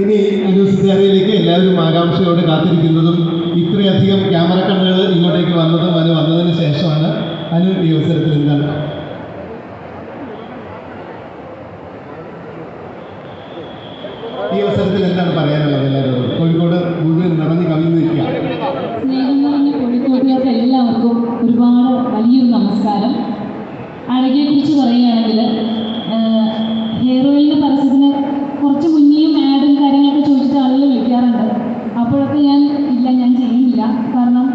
ഇനി അനുസിതാരയിലേക്ക് എല്ലാവരും ആകാംക്ഷയോടെ കാത്തിരിക്കുന്നതും ഇത്രയധികം ക്യാമറ കണ്ണുകൾ ഇങ്ങോട്ടേക്ക് വന്നതും അനു വന്നതിന് ശേഷമാണ് അനു ഈ അവസരത്തിൽ എന്താണ്? ഈ അവസരത്തിൽ എന്താണ് പറയാനുള്ളത് എല്ലാവരോടും? കോഴിക്കോട് അഴകിയെക്കുറിച്ച് പറയുകയാണെങ്കിൽ ഹെയർ ഓയിലിന്റെ പരസ്യത്തിന് കുറച്ച് മുന്നേയും ആഡും കാര്യങ്ങളൊക്കെ ചോദിച്ചിട്ട് ആളുകൾ വിളിക്കാറുണ്ട് അപ്പോഴൊക്കെ ഞാൻ ഇല്ല ഞാൻ ചെയ്യുന്നില്ല കാരണം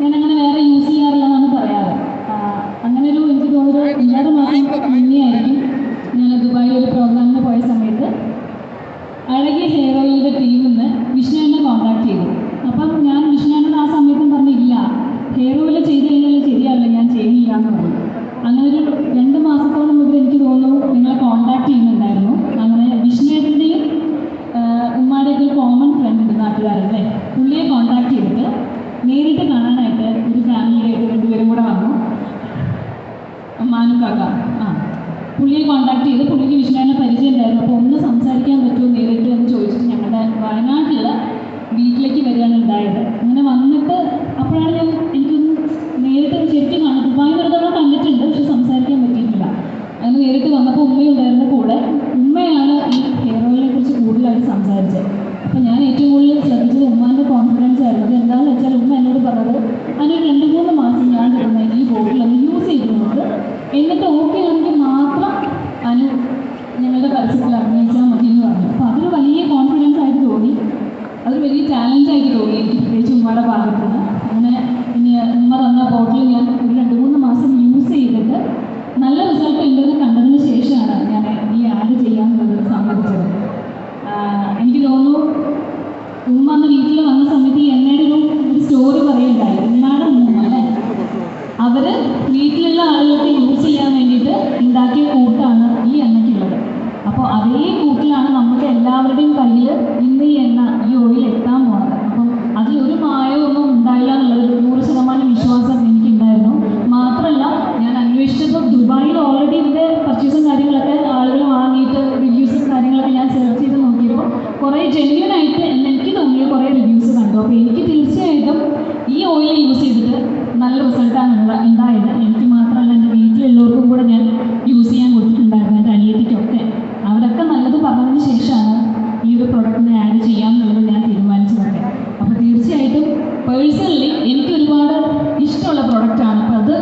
ഞാൻ അങ്ങനെ വേറെ യൂസ് ചെയ്യാറില്ല എന്നാണ് പറയാറ് ആ, അങ്ങനെ ഒരു എനിക്ക് തോന്നുന്നു ഒരു ഒന്നര മാസം മുന്നേ ആയിരിക്കും ഞാൻ ദുബായിൽ ഒരു പ്രോഗ്രാമിന് പോയ സമയത്ത് അഴകിയ ഹെയർ ഓയിലിന്റെ ടീമിൽ നിന്ന് വിഷ്ണുവിനെ കോൺടാക്ട് ചെയ്തു അപ്പം ഞാൻ വിഷ്ണുവിനോട് ആ സമയത്തും പറഞ്ഞില്ല ഹെയർ ഓയിൽ ചെയ്ത് കഴിഞ്ഞാൽ ശരിയല്ല ഞാൻ ചെയ്യുന്നില്ല എന്ന് പറഞ്ഞു അങ്ങനെ ഒരു രണ്ട് മാസത്തോളം മുതൽ എനിക്ക് തോന്നുന്നു നിങ്ങളെ കോൺടാക്ട് ചെയ്യുന്നുണ്ടായിരുന്നു അങ്ങനെ വിഷ്ണുവേട്ടന്റെയും ഉമ്മാടെയൊക്കെ ഒരു കോമൺ ഫ്രണ്ട് ഉണ്ട് നാട്ടുകാരല്ലേ പുള്ളിയെ കോൺടാക്ട് ചെയ്തിട്ട് നേരിട്ട് കാണാനായിട്ട് ഒരു ഫാമിലിയായിട്ട് രണ്ടുപേരും കൂടെ വന്നു മാനു കാക്ക. ആ. പുള്ളിയെ കോൺടാക്ട് ചെയ്ത് പുള്ളിക്ക് വിഷ്ണുവിനെ പരിചയം ഉണ്ടായിരുന്നു. അപ്പോൾ ഒന്ന് സംസാരിക്കാൻ പറ്റുമോ നേരിട്ട് എന്ന് ചോദിച്ചിട്ട് ഞങ്ങളുടെ വയനാട്ടിൽ വീട്ടിലേക്ക് വരികയാണ് ഉണ്ടായത്. അങ്ങനെ വന്നിട്ട് അപ്പോഴാണ് ഞാൻ എനിക്കൊന്ന് നേരിട്ട് ശരിക്കും കാണും ദുബായ് കണ്ടിട്ടുണ്ട് പക്ഷെ സംസാരിക്കാൻ പറ്റിയിട്ടില്ല. അങ്ങനെ നേരിട്ട് വന്നപ്പോൾ ഉമ്മയുണ്ടായിരുന്നു കൂടെ. ഉമ്മയാണ് ഈ ഹെയർ ഓയിലിനെ കുറിച്ച് കൂടുതലായിട്ട് സംസാരിച്ചത്. അപ്പം ഞാൻ ഏറ്റവും കൂടുതൽ ശ്രദ്ധിച്ചത് ഉമ്മാന്റെ കോൺഫിഡൻസ് ആയിരുന്നു. അത് എന്താണെന്ന് വെച്ചാൽ എല്ലാവരുടെയും കയ്യിൽ ഇന്ന് ഈ എണ്ണ ഈ ഓയിൽ എത്താൻ പോകുന്നത് അപ്പം അതിൽ ഒരു മായമൊന്നും ഉണ്ടായില്ല എന്നുള്ളത് ഒരു നൂറ് ശതമാനം വിശ്വാസം എനിക്കുണ്ടായിരുന്നു. മാത്രമല്ല ഞാൻ അന്വേഷിച്ചപ്പോൾ ദുബായിൽ ഓൾറെഡി ഇതിന്റെ പർച്ചേസും കാര്യങ്ങളൊക്കെ ആളുകൾ വാങ്ങിയിട്ട് റിവ്യൂസും കാര്യങ്ങളൊക്കെ ഞാൻ സെർച്ച് ചെയ്ത് നോക്കിയപ്പോൾ കുറേ ജെന്യൂൻ ആയിട്ട് എനിക്ക് തോന്നിയ കുറേ റിവ്യൂസ് കണ്ടു. അപ്പോൾ എനിക്ക് തീർച്ചയായിട്ടും ഈ ഓയിൽ യൂസ് ചെയ്തിട്ട് നല്ല റിസൾട്ടാണ് ഉണ്ടായിരുന്നത് എനിക്ക് മാത്രമല്ല എന്റെ വീട്ടിലുള്ളവർക്കും കൂടെ ഞാൻ യൂസ് ചെയ്യാൻ കൊടുത്തിട്ടുണ്ടായിരുന്നു എന്റെ അനിയത്തിക്കൊക്കെ അവരൊക്കെ നല്ലത് പറഞ്ഞതിന് ശേഷമാണ് ഈ ഒരു പ്രൊഡക്റ്റിനെ ആഡ് ചെയ്യാമെന്നുള്ളത് ഞാൻ തീരുമാനിച്ചതൊക്കെ അപ്പോൾ തീർച്ചയായിട്ടും പേഴ്സണലി എനിക്ക് ഒരുപാട് ഇഷ്ടമുള്ള പ്രൊഡക്റ്റാണ് അപ്പോൾ അത്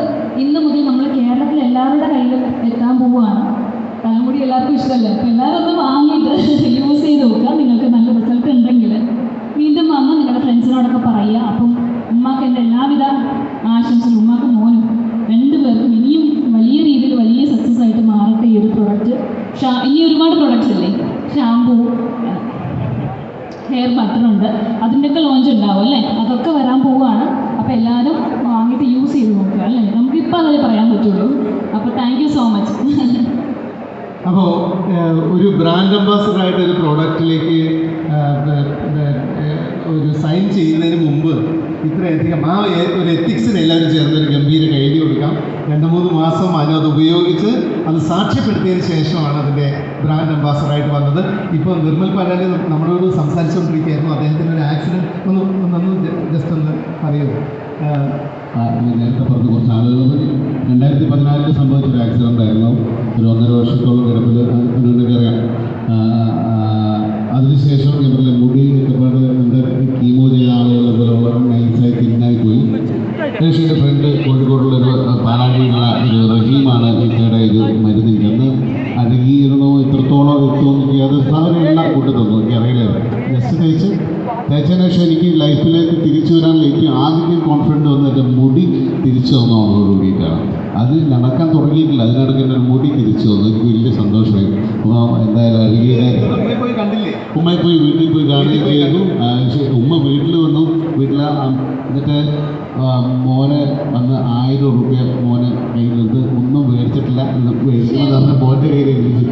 ഇന്ന് മുതൽ നമ്മൾ കേരളത്തിൽ എല്ലാവരുടെ കയ്യിലും എത്താൻ പോവുകയാണ് തലമുടി എല്ലാവർക്കും ഇഷ്ടമല്ലേ അപ്പോൾ എല്ലാവരും വാങ്ങിയിട്ട് യൂസ് ചെയ്ത് നോക്കുക. നിങ്ങൾക്ക് നല്ല റിസൾട്ട് ഉണ്ടെങ്കിൽ വീണ്ടും വന്ന് നിങ്ങളുടെ ഫ്രണ്ട്സിനോടൊക്കെ പറയുക. അപ്പം ഉമ്മാക്ക് എന്റെ എല്ലാവിധ ആശംസകളും ഉമ്മാക്ക് മോനും രണ്ടുപേർക്കും ഇനിയും വലിയ രീതിയിൽ വലിയ സക്സസ് ആയിട്ട് മാറട്ടെ ഈ ഒരു പ്രൊഡക്റ്റ് ഷാ ഇനി ഒരുപാട് പ്രൊഡക്റ്റ്സ് അല്ലേ ഷാമ്പൂ ഹെയർ ബട്ടറുണ്ട് അതിന്റെയൊക്കെ ലോഞ്ച് ഉണ്ടാവും അല്ലേ? അതൊക്കെ വരാൻ പോവുകയാണ് അപ്പോൾ എല്ലാവരും വാങ്ങിയിട്ട് യൂസ് ചെയ്ത് നോക്കുക അല്ലേ നമുക്കിപ്പോൾ അതേ പറയാൻ പറ്റുള്ളൂ അപ്പോൾ താങ്ക് യു സോ മച്ച് അപ്പോൾ ഒരു ബ്രാൻഡ് അംബാസഡർ ആയിട്ട് ഒരു പ്രോഡക്റ്റിലേക്ക് ഒരു സൈൻ ചെയ്യുന്നതിന് മുമ്പ് ഇത്രയധികം ആ ഒരു എത്തിക്സിന് എല്ലാവരും ചേർന്ന് ഒരു ഗംഭീര കൈഡി കൊടുക്കാം. രണ്ട് മൂന്ന് മാസം അതിന് അത് ഉപയോഗിച്ച് അത് സാക്ഷ്യപ്പെടുത്തിയതിന് ശേഷമാണ് അതിന്റെ ബ്രാൻഡ് അംബാസഡർ ആയിട്ട് വന്നത്. ഇപ്പോൾ നിർമ്മൽ പരാതി നമ്മളോട് സംസാരിച്ചുകൊണ്ടിരിക്കുകയായിരുന്നു. അദ്ദേഹത്തിന്റെ ഒരു ആക്സിഡന്റ് ഒന്ന് ഒന്ന് ജസ്റ്റ് ഒന്ന് പറയൂ നേരത്തെ പറഞ്ഞ കുറച്ച് ആളുകൾ രണ്ടായിരത്തി പതിനാലിൽ സംഭവിച്ച ഒരു ആക്സിഡന്റ് ആയിരുന്നു. ഒരു ഒന്നര വർഷത്തോളം കിടപ്പിൽ അനുവിനൊക്കെ അറിയാം അതിനുശേഷം ഞങ്ങളുടെ മുടി ഒരുപാട് നമ്മുടെ കീമോ ചെയ്ത ആളുകളെ പോലുള്ള നൈസായി തിന്നായി പോയി ഏഷ്യയുടെ ഫ്രണ്ട് കോഴിക്കോടുള്ള ഒരു പാലാഴിയുള്ള ഒരു റഹീമാണ് ഇക്കയുടെ ഇത് മരുന്ന് ചെന്ന് അഴുകിയിരുന്നോ ഇത്രത്തോളം എത്തുമോ എനിക്ക് അത് സാധനം എല്ലാം കൂട്ടി തന്നു. എനിക്ക് അറിയില്ല ജസ്റ്റ് കഴിച്ച് തേച്ചതിന് ശേഷം എനിക്ക് ലൈഫിലേക്ക് തിരിച്ചു വരാനുള്ള ഏറ്റവും ആദ്യം കോൺഫിഡന്റ് വന്നത് എന്റെ മുടി തിരിച്ചു വന്നതോട് കൂടിയിട്ടാണ്. അത് നടക്കാൻ തുടങ്ങിയിട്ടില്ല. അതിനിടയ്ക്ക് എന്റെ മുടി തിരിച്ചു വന്നു ഉമ്മയെ പോയി വീട്ടിൽ പോയി കാണുകയും ചെയ്തു ഉമ്മ വീട്ടിൽ വന്നു. വീട്ടിൽ എന്നിട്ട് മോനെ വന്ന് ആയിരം റുപ്യ മോനെ കയ്യിൽ നിന്ന് ഒന്നും മേടിച്ചിട്ടില്ല. മേടിക്കണം പറഞ്ഞ മോന്റെ കയ്യിൽ എഴുതി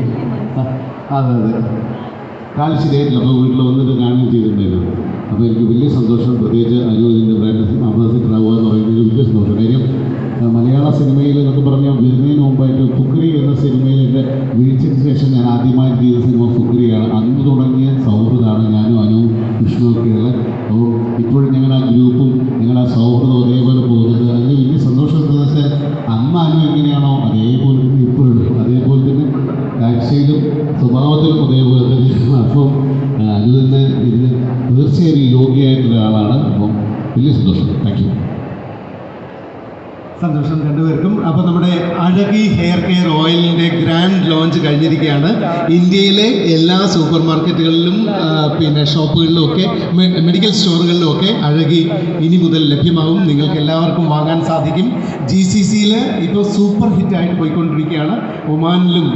അതെ അതെ. കാൽ ശരിയായിട്ടില്ല അപ്പോൾ വീട്ടിൽ വന്നിട്ട് കാണുകയും ചെയ്തിട്ടുണ്ടായിരുന്നു. അപ്പോൾ എനിക്ക് വലിയ സന്തോഷം. പ്രത്യേകിച്ച് അനു സന്തോഷം രണ്ടുപേർക്കും. അപ്പോൾ നമ്മുടെ അഴകി ഹെയർ കെയർ ഓയിലിന്റെ ഗ്രാൻഡ് ലോഞ്ച് കഴിഞ്ഞിരിക്കുകയാണ്. ഇന്ത്യയിലെ എല്ലാ സൂപ്പർ മാർക്കറ്റുകളിലും പിന്നെ ഷോപ്പുകളിലും ഒക്കെ മെഡിക്കൽ സ്റ്റോറുകളിലും ഒക്കെ അഴകി ഇനി മുതൽ ലഭ്യമാകും നിങ്ങൾക്ക് എല്ലാവർക്കും വാങ്ങാൻ സാധിക്കും. ജി സി സിയിൽ ഇപ്പോൾ സൂപ്പർ ഹിറ്റായിട്ട് പോയിക്കൊണ്ടിരിക്കുകയാണ്. ഒമാനിലും